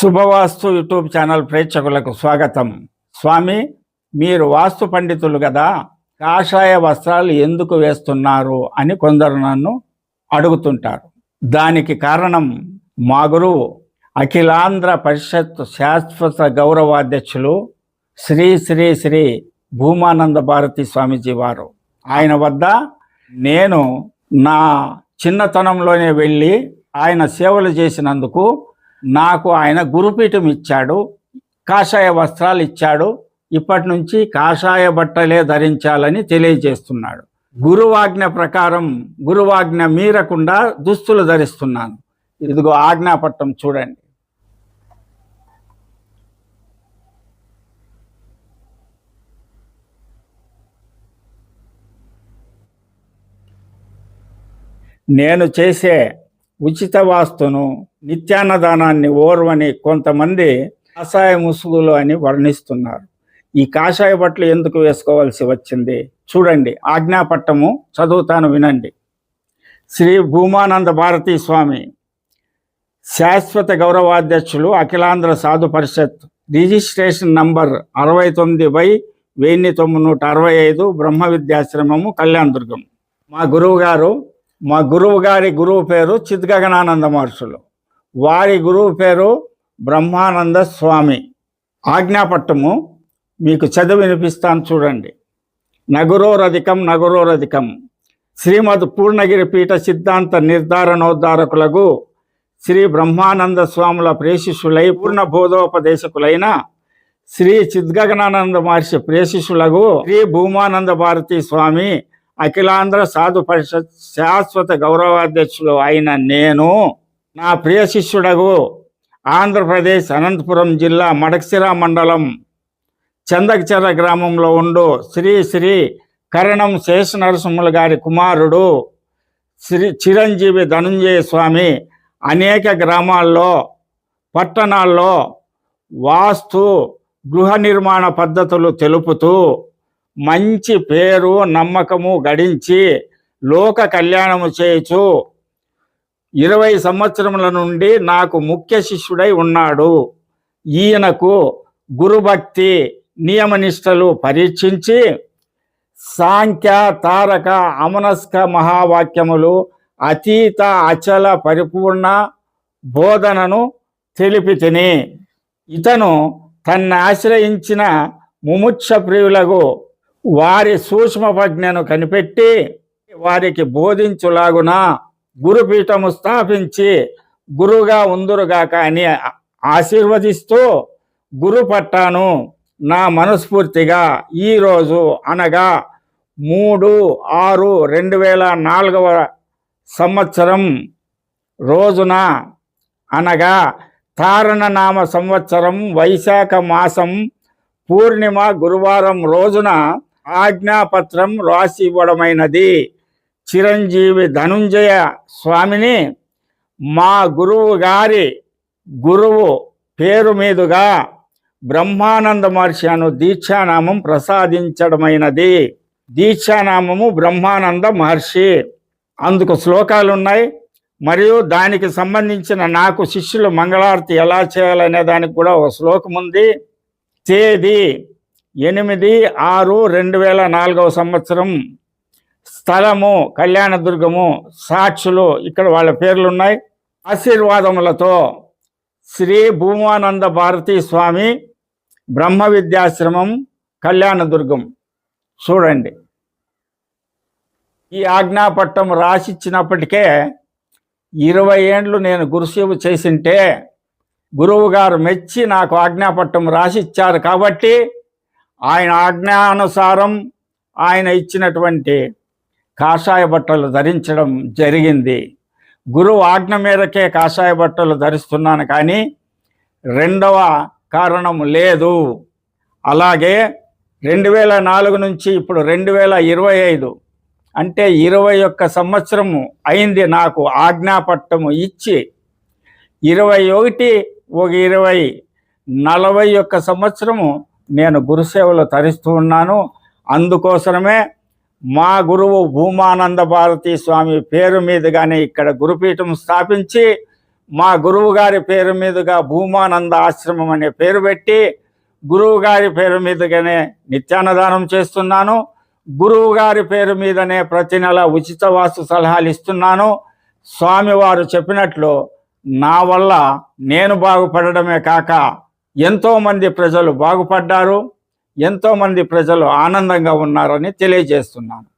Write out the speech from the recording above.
శుభవాస్తు YouTube channel ప్రేక్షకులకు స్వాగతం. స్వామి మీరు వాస్తు పండితులు కదా కాషాయ వస్త్రాలు ఎందుకు వేస్తున్నారు అని కొందరు నన్ను అడుగుతుంటారు. దానికి కారణం మా గురువు అఖిలాంధ్ర పరిషత్ శాశ్వత గౌరవాధ్యక్షులు శ్రీ శ్రీ శ్రీ భూమానంద భారతి స్వామీజీ వారు. ఆయన వద్ద నేను నా చిన్నతనంలోనే వెళ్ళి ఆయన సేవలు చేసినందుకు నాకు ఆయన గురుపీఠం ఇచ్చాడు కాషాయ వస్త్రాలు ఇచ్చాడు ఇప్పటి నుంచి కాషాయ బట్టలే ధరించాలని తెలియజేస్తున్నాడు. గురువాజ్ఞ ప్రకారం గురువాజ్ఞ మీరకుండా దుస్తులు ధరిస్తున్నాను. ఇదిగో ఆజ్ఞాపట్టం చూడండి. నేను చేసే ఉచిత వాస్తును నిత్యాన్నదానాన్ని ఓర్వని కొంతమంది కాషాయ ముసుగులు అని వర్ణిస్తున్నారు. ఈ కాషాయ బట్టలు ఎందుకు వేసుకోవాల్సి వచ్చింది? చూడండి. ఆజ్ఞాపట్టము చదువుతాను వినండి. శ్రీ భూమానంద భారతీ స్వామి శాశ్వత గౌరవాధ్యక్షులు అఖిలాంధ్ర సాధు పరిషత్ రిజిస్ట్రేషన్ నంబర్ అరవై తొమ్మిది బై వెయ్యి తొమ్మిది నూట అరవై ఐదు బ్రహ్మ విద్యాశ్రమము కళ్యాణదుర్గం. మా గురువుగారు మా గురువు గారి గురువు పేరు చిద్గగనానంద మహర్షులు. వారి గురువు పేరు బ్రహ్మానంద స్వామి. ఆజ్ఞాపట్టము మీకు చదివి వినిపిస్తాను చూడండి. నగురోరధికం నగురోరధికం. శ్రీమద్ పూర్ణగిరి పీఠ సిద్ధాంత నిర్ధారణోద్ధారకులకు శ్రీ బ్రహ్మానంద స్వాముల ప్రేషిషులై పూర్ణ బోధోపదేశకులైన శ్రీ చిద్గగనానంద మహర్షి ప్రేషిషులకు శ్రీ భూమానంద భారతి స్వామి అఖిలాంధ్ర సాధు పరిషత్ శాశ్వత గౌరవాధ్యక్షులు అయిన నేను నా ప్రియ శిష్యుడగు ఆంధ్రప్రదేశ్ అనంతపురం జిల్లా మడక్సిర మండలం చందకచెర గ్రామంలో ఉండు శ్రీ శ్రీ కరణం శేషనరసింహుల గారి కుమారుడు శ్రీ చిరంజీవి ధనుంజయ స్వామి. అనేక గ్రామాల్లో పట్టణాల్లో వాస్తు గృహ నిర్మాణ పద్ధతులు తెలుపుతూ మంచి పేరు నమ్మకము గడించి లోక కళ్యాణము చేయచు ఇరవై సంవత్సరముల నుండి నాకు ముఖ్య శిష్యుడై ఉన్నాడు. ఈయనకు గురుభక్తి నియమనిష్టలు పరీక్షించి సాంఖ్య తారక అమనస్క మహావాక్యములు అతీత అచల పరిపూర్ణ బోధనను తెలిపి తిని ఇతను తన్ని ఆశ్రయించిన ముముక్ష ప్రియులకు వారి సూక్ష్మ ప్రజ్ఞను కనిపెట్టి వారికి బోధించులాగున గురుపీఠము స్థాపించి గురుగా ఉందురుగాక అని ఆశీర్వదిస్తూ గురు పట్టాను నా మనస్ఫూర్తిగా ఈరోజు అనగా మూడు ఆరు రెండు వేల నాలుగవ సంవత్సరం రోజున అనగా తారణనామ సంవత్సరం వైశాఖ మాసం పూర్ణిమ గురువారం రోజున ఆజ్ఞాపత్రం రాసి ఇవ్వడమైనది చిరంజీవి ధనుంజయ స్వామిని మా గురువు గారి గురువు పేరు మీదుగా బ్రహ్మానంద మహర్షి అను దీక్షానామం ప్రసాదించడమైనది. దీక్షానామము బ్రహ్మానంద మహర్షి. అందుకు శ్లోకాలు ఉన్నాయి మరియు దానికి సంబంధించిన నాకు శిష్యులు మంగళారతి ఎలా చేయాలనే దానికి కూడా ఒక శ్లోకం ఉంది తేదీ ఎనిమిది ఆరు రెండు వేల నాలుగవ సంవత్సరం స్థలము కళ్యాణదుర్గము సాక్షులు ఇక్కడ వాళ్ళ పేర్లు ఉన్నాయి. ఆశీర్వాదములతో శ్రీ భూమానంద భారతీ స్వామి బ్రహ్మ విద్యాశ్రమం కళ్యాణదుర్గం చూడండి. ఈ ఆజ్ఞాపట్టం రాసిచ్చినప్పటికే ఇరవై ఏండ్లు నేను గురుసేవ చేసింటే గురువు గారు మెచ్చి నాకు ఆజ్ఞాపట్టం రాసిచ్చారు కాబట్టి ఆయన ఆజ్ఞానుసారం ఆయన ఇచ్చినటువంటి కాషాయ బట్టలు ధరించడం జరిగింది. గురువు ఆజ్ఞ మేరకే కాషాయ బట్టలు ధరిస్తున్నాను కానీ రెండవ కారణం లేదు. అలాగే రెండు వేల నాలుగు నుంచి ఇప్పుడు రెండు వేల ఇరవై ఐదు అంటే ఇరవై ఒక్క సంవత్సరము అయింది నాకు ఆజ్ఞాపట్టము ఇచ్చి ఇరవై ఒకటి ఒక ఇరవై నలభై ఒక్క సంవత్సరము నేను గురుసేవలు తరిస్తూ ఉన్నాను. అందుకోసమే మా గురువు భూమానంద భారతీ స్వామి పేరు మీదుగానే ఇక్కడ గురుపీఠం స్థాపించి మా గురువు గారి పేరు మీదుగా భూమానంద ఆశ్రమం అనే పేరు పెట్టి గురువు గారి పేరు మీదుగానే నిత్యాన్నదానం చేస్తున్నాను. గురువు గారి పేరు మీదనే ప్రతి నెల ఉచిత వాస్తు సలహాలు ఇస్తున్నాను. స్వామివారు చెప్పినట్లు నా వల్ల నేను బాగుపడడమే కాక ఎంతోమంది ప్రజలు బాగుపడ్డారు ఎంతోమంది ప్రజలు ఆనందంగా ఉన్నారని తెలియజేస్తున్నాను.